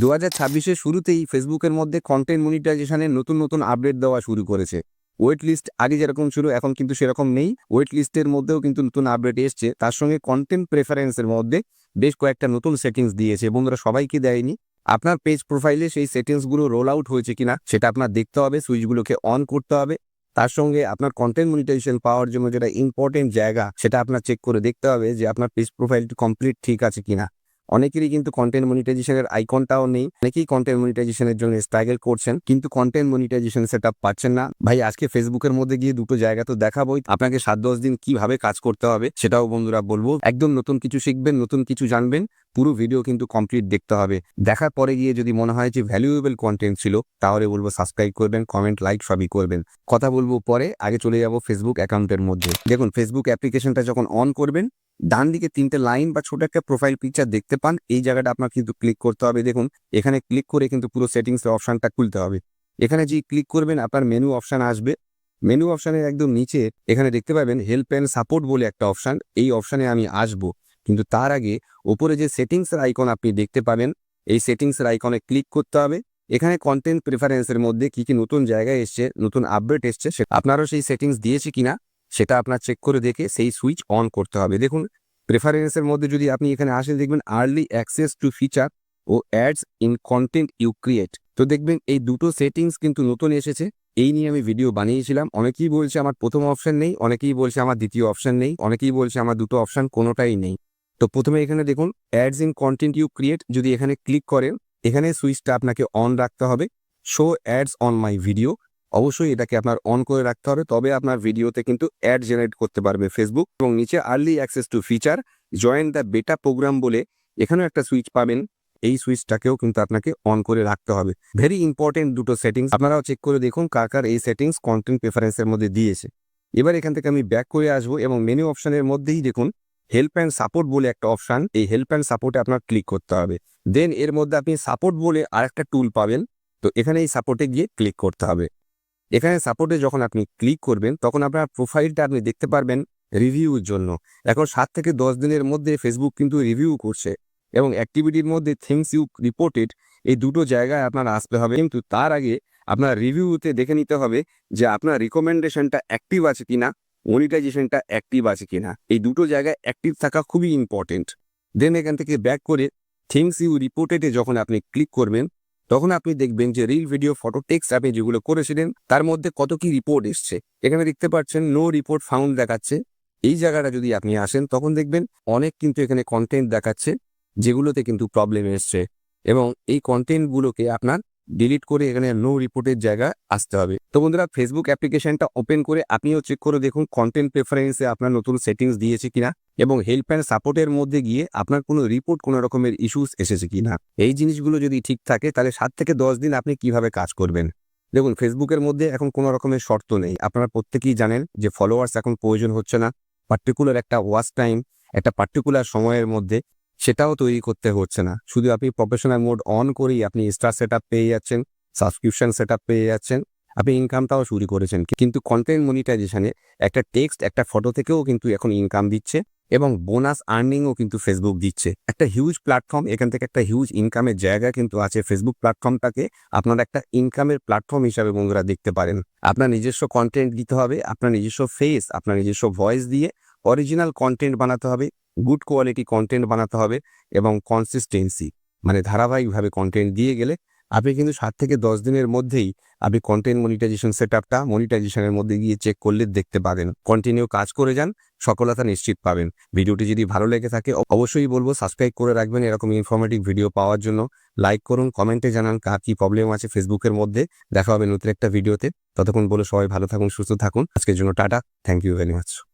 দু হাজার ছাব্বিশের শুরুতেই ফেসবুকের মধ্যে কন্টেন্ট মনিটাইজেশনের নতুন নতুন আপডেট দেওয়া শুরু করেছে। ওয়েট লিস্ট আগে যেরকম ছিল, এখন কিন্তু সেরকম নেই। ওয়েট লিস্টের মধ্যেও কিন্তু নতুন আপডেট এসছে। তার সঙ্গে কন্টেন্ট প্রেফারেন্সের মধ্যে বেশ কয়েকটা নতুন সেটিংস দিয়েছে। বন্ধুরা, সবাইকে দেয়নি। আপনার পেজ প্রোফাইলে সেই সেটিংসগুলো রোল আউট হয়েছে কিনা, সেটা আপনার দেখতে হবে। সুইচগুলোকে অন করতে হবে। তার সঙ্গে আপনার কন্টেন্ট মনিটাইজেশন পাওয়ার জন্য যেটা ইম্পর্টেন্ট জায়গা, সেটা আপনার চেক করে দেখতে হবে যে আপনার পেজ প্রোফাইলটি কমপ্লিট ঠিক আছে কিনা। অনেকেরই কিন্তু কন্টেন্ট মনিটাইজেশনের আইকনটাও নেই। অনেকেই কন্টেন্ট মনিটাইজেশনের জন্য স্ট্রাগল করছেন, কিন্তু কন্টেন্ট মনিটাইজেশন সেট পাচ্ছেন না। ভাই, আজকে ফেসবুকের মধ্যে গিয়ে দুটো জায়গা তো দেখাবোই। আপনাকে সাত দশ দিন কীভাবে কাজ করতে হবে সেটাও বন্ধুরা বলব। একদম নতুন কিছু শিখবেন, নতুন কিছু জানবেন। পুরো ভিডিও কিন্তু কমপ্লিট দেখতে হবে। দেখার পরে গিয়ে যদি মনে হয় যে ভ্যালুয়েবল কন্টেন্ট ছিল, তাহলে বলব সাবস্ক্রাইব করবেন কমেন্ট লাইক সবই করবেন। কথা বলব পরে, আগে চলে যাব ফেসবুক অ্যাকাউন্টের মধ্যে। দেখুন ফেসবুক অ্যাপ্লিকেশনটা যখন অন করবেন ডান দিকে তিনটে লাইন বা ছোট একটা প্রোফাইল পিকচার দেখতে পান, এই জায়গাটা আপনার কিন্তু ক্লিক করতে হবে। দেখুন, এখানে ক্লিক করে কিন্তু পুরো সেটিংস এর অপশনটা খুলতে হবে। এখানে যে ক্লিক করবেন, আপনার মেনু অপশন আসবে। মেনু অপশনের একদম নিচে, এখানে দেখতে পাবেন হেল্প অ্যান্ড সাপোর্ট বলে একটা অপশন এই অপশানে আমি আসব। কিন্তু তার আগে ওপরে যে সেটিংস এর আইকন আপনি দেখতে পাবেন, এই সেটিংস এর আইকনে ক্লিক করতে হবে। এখানে কন্টেন্ট প্রিফারেন্সের মধ্যে কি কি নতুন জায়গায় এসছে, নতুন আপডেট এসছে, সে- আপনারও সেই সেটিংস দিয়েছে কিনা, সেটা আপনার চেক করে দেখে সেই সুইচ অন করতে হবে। দেখুন প্রেফারেন্সের মধ্যে যদি আপনি এখানে আসেন দেখবেন early access to feature O ads in content you create তো দেখবেন এই দুটো সেটিংস কিন্তু নতুন এসেছে। এই নিয়ে আমি ভিডিও বানিয়েছিলাম। অনেকেই বলছে আমার প্রথম অপশন নেই, অনেকেই বলছে আমার দ্বিতীয় অপশন নেই, অনেকেই বলছে আমার দুটো অপশন কোনোটাই নেই। তো প্রথমে এখানে দেখুন ads in content you create যদি এখানে ক্লিক করেন, এখানে সুইচটা আপনাকে অন রাখতে হবে। Show ads on my video অবশ্যই এটাকে আপনার অন করে রাখতে হবে, তবে আপনার ভিডিওতে কিন্তু অ্যাড জেনারেট করতে পারবে ফেসবুক এবং নিচে early access to feature join the beta program বলে এখানেও একটা সুইচ পাবেন, এই সুইচটাকেও কিন্তু আপনাকে অন করে রাখতে হবে। ভেরি ইম্পর্টেন্ট দুটো সেটিংস আপনারাও চেক করে দেখুন কার কার এই সেটিংস কন্টেন্ট প্রেফারেন্সের মধ্যে দিয়েছে। এবার এখান থেকে আমি ব্যাক করে আসব এবং মেনু অপশনের মধ্যেই দেখুন হেল্প অ্যান্ড সাপোর্ট বলে একটা অপশন এই হেল্প অ্যান্ড সাপোর্টে আপনার ক্লিক করতে হবে। দেন এর মধ্যে আপনি সাপোর্ট বলে আরেকটা টুল পাবেন, তো এখানে এই সাপোর্টে গিয়ে ক্লিক করতে হবে। এখানে সাপোর্টে যখন আপনি ক্লিক করবেন, তখন আপনার প্রোফাইলটা আপনি দেখতে পারবেন রিভিউর জন্য। এখন সাত থেকে দশ দিনের মধ্যে ফেসবুক কিন্তু রিভিউ করছে এবং অ্যাক্টিভিটির মধ্যে থিংস ইউ রিপোর্টেড এই দুটো জায়গায় আপনার আসতে হবে। কিন্তু তার আগে আপনার রিভিউতে দেখে নিতে হবে যে আপনার রিকমেন্ডেশনটা অ্যাক্টিভ আছে কিনা। মনিটাইজেশনটা অ্যাক্টিভ আছে কিনা? এই দুটো জায়গায় অ্যাক্টিভ থাকা খুবই ইম্পর্টেন্ট দেন এখান থেকে ব্যাক করে থিংস ইউ রিপোর্টেডে যখন আপনি ক্লিক করবেন, তখন আপনি দেখবেন যে রিল ভিডিও ফটো টেক্সট আপনি যেগুলো করেছিলেন, তার মধ্যে কত কি রিপোর্ট এসছে। এখানে দেখতে পাচ্ছেন নো রিপোর্ট ফাউন্ড দেখাচ্ছে। এই জায়গাটা যদি আপনি আসেন, তখন দেখবেন অনেক কিন্তু এখানে কন্টেন্ট দেখাচ্ছে, যেগুলোতে কিন্তু প্রবলেম এসছে। এবং এই কন্টেন্টগুলোকে আপনার ডিলিট করে এখানে নো রিপোর্টের জায়গা আসতে হবে। তো বন্ধুরা ফেসবুক অ্যাপ্লিকেশনটা ওপেন করে আপনিও চেক করে দেখুন কন্টেন্ট প্রেফারেন্সে আপনার নতুন সেটিংস দিয়েছে কিনা এবং হেল্প অ্যান্ড সাপোর্টের মধ্যে গিয়ে আপনার কোনো রিপোর্ট কোনো রকমের ইস্যুস এসেছে কিনা। এই জিনিসগুলো যদি ঠিক থাকে, তাহলে সাত থেকে দশ দিন আপনি কীভাবে কাজ করবেন? দেখুন ফেসবুকের মধ্যে এখন কোনো রকমের শর্ত নেই। আপনারা প্রত্যেকেই জানেন যে ফলোয়ার্স এখন প্রয়োজন হচ্ছে না। পার্টিকুলার একটা ওয়াচ টাইম একটা পার্টিকুলার সময়ের মধ্যে সেটাও তৈরি করতে হচ্ছে না। শুধু আপনি প্রফেশনাল মোড অন করেই আপনি স্টার সেট পেয়ে যাচ্ছেন সাবস্ক্রিপশন সেট পেয়ে যাচ্ছেন, আপনি ইনকামটাও শুরু করেছেন। কিন্তু কন্টেন্ট মনিটাইজেশনে একটা টেক্সট একটা ফটো থেকেও কিন্তু এখন ইনকাম দিচ্ছে এবং বোনাস আর্নিংও কিন্তু ফেসবুক দিচ্ছে। একটা হিউজ প্ল্যাটফর্ম এখান থেকে একটা হিউজ ইনকামের জায়গা কিন্তু আছে। ফেসবুক প্ল্যাটফর্মটাকে আপনার একটা ইনকামের প্ল্যাটফর্ম হিসাবে বন্ধুরা দেখতে পারেন। আপনার নিজস্ব কন্টেন্ট দিতে হবে, আপনার নিজস্ব ফেস আপনার নিজস্ব ভয়েস দিয়ে অরিজিনাল কন্টেন্ট বানাতে হবে গুড কোয়ালিটি কন্টেন্ট বানাতে হবে এবং কনসিস্টেন্সি মানে ধারাবাহিকভাবে কন্টেন্ট দিয়ে গেলে আপনি কিন্তু সাত থেকে দশ দিনের মধ্যেই আপনি কন্টেন্ট মনিটাইজেশন সেট আপটা মনিটাইজেশনের মধ্যে গিয়ে চেক করলে দেখতে পাবেন। কন্টিনিউ কাজ করে যান, সফলতা নিশ্চিত পাবেন। ভিডিওটি যদি ভালো লেগে থাকে অবশ্যই বলব সাবস্ক্রাইব করে রাখবেন এরকম ইনফরমেটিভ ভিডিও পাওয়ার জন্য। লাইক করুন কমেন্টে জানান কার কি প্রবলেম আছে ফেসবুকের মধ্যে। দেখা হবে নতুন একটা ভিডিওতে ততক্ষণ বলে সবাই ভালো থাকুন, সুস্থ থাকুন। আজকের জন্য tata. Thank you very much